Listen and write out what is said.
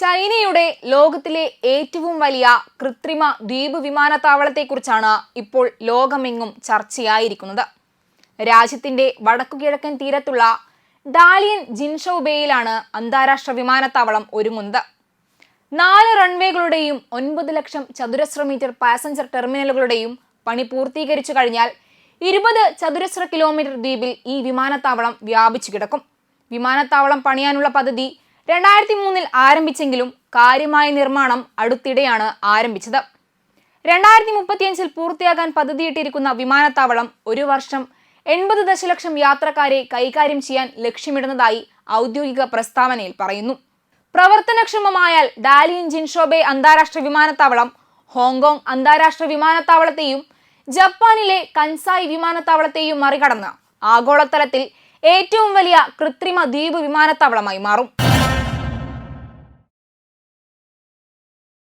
ചൈനയുടെ ലോകത്തിലെ ഏറ്റവും വലിയ കൃത്രിമ ദ്വീപ് വിമാനത്താവളത്തെക്കുറിച്ചാണ് ഇപ്പോൾ ലോകമെങ്ങും ചർച്ചയായിരിക്കുന്നത്. രാജ്യത്തിന്റെ വടക്കുകിഴക്കൻ തീരത്തുള്ള ഡാലിയൻ ജിൻഷോബേയിലാണ് അന്താരാഷ്ട്ര വിമാനത്താവളം ഒരുങ്ങുന്നത്. നാല് റൺവേകളുടെയും ഒൻപത് ലക്ഷം ചതുരശ്ര മീറ്റർ പാസഞ്ചർ ടെർമിനലുകളുടെയും പണി പൂർത്തീകരിച്ചു കഴിഞ്ഞാൽ ഇരുപത് ചതുരശ്ര കിലോമീറ്റർ ദ്വീപിൽ ഈ വിമാനത്താവളം വ്യാപിച്ചു കിടക്കും. വിമാനത്താവളം പണിയാനുള്ള പദ്ധതി രണ്ടായിരത്തി മൂന്നിൽ ആരംഭിച്ചെങ്കിലും കാര്യമായ നിർമ്മാണം അടുത്തിടെയാണ് ആരംഭിച്ചത്. രണ്ടായിരത്തി മുപ്പത്തിയഞ്ചിൽ പൂർത്തിയാകാൻ പദ്ധതിയിട്ടിരിക്കുന്ന വിമാനത്താവളം ഒരു വർഷം എൺപത് ദശലക്ഷം യാത്രക്കാരെ കൈകാര്യം ചെയ്യാൻ ലക്ഷ്യമിടുന്നതായി ഔദ്യോഗിക പ്രസ്താവനയിൽ പറയുന്നു. പ്രവർത്തനക്ഷമമായാൽ ഡാലിയൻ ജിൻഷോബെ അന്താരാഷ്ട്ര വിമാനത്താവളം ഹോങ്കോങ് അന്താരാഷ്ട്ര വിമാനത്താവളത്തെയും ജപ്പാനിലെ കൻസായി വിമാനത്താവളത്തെയും മറികടന്ന് ആഗോളതലത്തിൽ ഏറ്റവും വലിയ കൃത്രിമ ദ്വീപ് വിമാനത്താവളമായി മാറും.